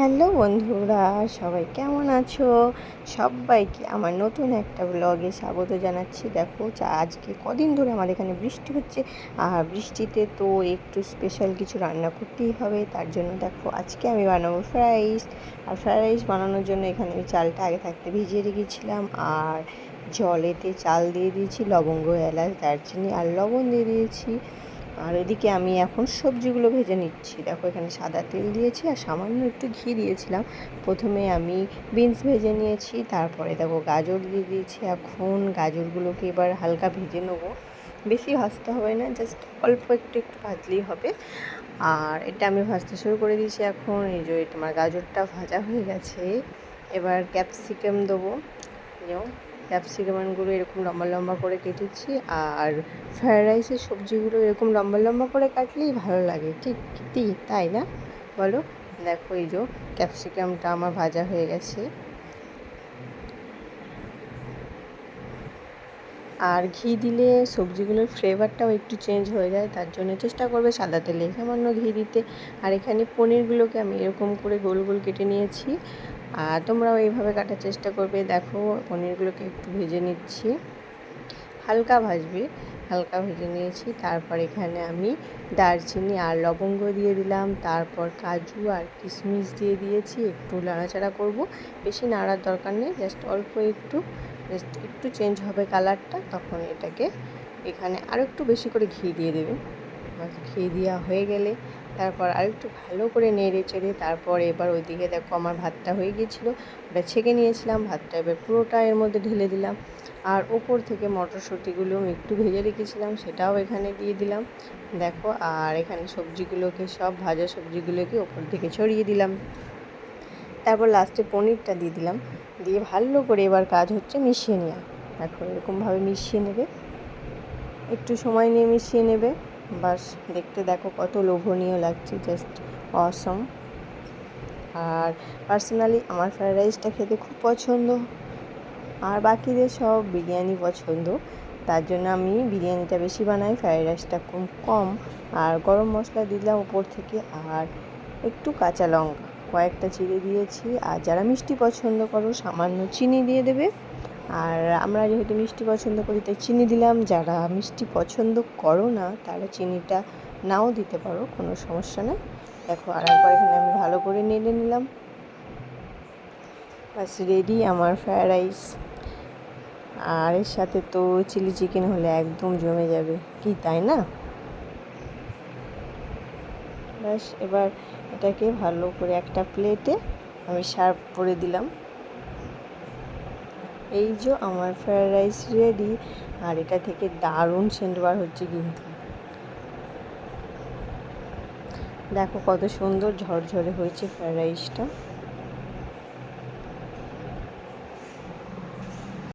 Hello বন্ধুরা, সবাই কেমন আছো? সবাইকে আমার নতুন একটা ব্লগে স্বাগত জানাচ্ছি। দেখো আজকে কদিন ধরে আমাদের এখানে বৃষ্টি হচ্ছে। আর বৃষ্টিতে তো একটু স্পেশাল কিছু রান্না করতেই হবে। তার জন্য দেখো, আজকে আমি বানাবো ফ্রাইড রাইস আর ফ্রাইড রাইস বানানোর জন্য এখানে আমি চালটা আগে থাকতে ভিজিয়ে রেখেছিলাম। আর জলেতে চাল দিয়ে দিয়েছি, লবঙ্গ, এলাচ, দারচিনি আর লবণ দিয়ে দিয়েছি। আর এদিকে আমি এখন সবজিগুলো ভেজে নিচ্ছি। দেখো, এখানে সাদা তেল দিয়েছি আর সামান্য একটু ঘি দিয়েছিলাম। প্রথমে আমি বিনস ভেজে নিয়েছি, তারপরে দেখো গাজর দিয়ে দিয়েছি এখন গাজরগুলোকে এবার হালকা ভেজে নেব। বেশি ভাজতে হবে না, জাস্ট অল্প একটু একটু ভাজলেই হবে। আর এটা আমি ভাজতে শুরু করে দিয়েছি এখন, এই যে তোমার গাজরটা ভাজা হয়ে গেছে। এবার ক্যাপসিকাম দেবো। ক্যাপসিকামগুলো এরকম লম্বা লম্বা করে কেটেছি আর ফ্রায়েড রাইসের সবজিগুলো এরকম লম্বা লম্বা করে কাটলেই ভালো লাগে। ঠিক কি তাই না? বলো, দেখো এই যে ক্যাপসিকামটা আমার ভাজা হয়ে গেছে। আর ঘি দিলে সবজিগুলোর ফ্লেভারটাও একটু চেঞ্জ হয়ে যায়, তার জন্য চেষ্টা করবে সাদা তেলে, সামান্য ঘি দিতে। আর এখানে পনিরগুলোকে আমি এরকম করে গোল গোল কেটে নিয়েছি। আর তোমরাও এইভাবে কাটার চেষ্টা করবে। দেখো, পনিরগুলোকে একটু ভেজে নিচ্ছি। হালকা ভাজবে। হালকা ভেজে নিয়েছি। তারপর এখানে আমি দারচিনি আর লবঙ্গ দিয়ে দিলাম। তারপর কাজু আর কিশমিশ দিয়ে দিয়েছি। একটু নাড়াচাড়া করব। বেশি নাড়ার দরকার নেই। জাস্ট অল্প একটু। জাস্ট একটু চেঞ্জ হবে কালারটা তখন এটাকে এখানে আরও একটু বেশি করে ঘি দিয়ে দেবে। ঘি দেওয়া হয়ে গেলে। তারপর আরেকটু ভালো করে নেড়ে চেড়ে তারপর এবার ওইদিকে দেখো আমার ভাতটা হয়ে গিয়েছিল। ওটা ছেঁকে নিয়েছিলাম, ভাতটা এবার পুরোটা এর মধ্যে ঢেলে দিলাম। আর ওপর থেকে মটরশুঁটিগুলো আমি একটু ভেজে রেখেছিলাম, সেটাও এখানে দিয়ে দিলাম। দেখো, আর এখানে সবজিগুলোকে, সব ভাজা সবজিগুলোকে ওপর থেকে ছড়িয়ে দিলাম। তারপর লাস্টে পনিরটা দিয়ে দিলাম। দিয়ে ভালো করে এবার কাজ হচ্ছে মিশিয়ে নেওয়া দেখো এরকমভাবে মিশিয়ে নেবে। একটু সময় নিয়ে মিশিয়ে নেবে। বাস, দেখতে দেখো কত লোভনীয় লাগছে জাস্ট অসম আর পার্সোনালি আমার ফ্রায়েড রাইসটা খেতে খুব পছন্দ, আর বাকিদের সব বিরিয়ানি পছন্দ। তার জন্য আমি বিরিয়ানিটা বেশি বানাই ফ্রায়েড রাইসটা কম কম, আর গরম মশলা দিলাম উপর থেকে, আর একটু কাঁচা লঙ্কা। কয়েকটা চিড়ে দিয়েছি, আর যারা মিষ্টি পছন্দ করো, সামান্য চিনি দিয়ে দেবে। আর আমরা যেহেতু মিষ্টি পছন্দ করি, তাই চিনি দিলাম। যারা মিষ্টি পছন্দ করো না, তারা চিনিটা নাও দিতে পারো, কোনো সমস্যা নেই। দেখো, আর একবার এখানে আমি ভালো করে নেড়ে নিলাম। বাস রেডি আমার ফ্রায়েড রাইস আর এর সাথে তো চিলি চিকেন হলে একদম জমে যাবে, কি তাই না? ব্যাস, এবার এটাকে ভালো করে একটা প্লেটে আমি সার্ভ করে দিলাম। এই যে আমার ফ্রায়েড রাইস রেডি আর এটা থেকে দারুণ সেন্ট বার হচ্ছে কিন্তু। দেখো কত সুন্দর ঝরঝরে হয়েছে ফ্রায়েড রাইসটা।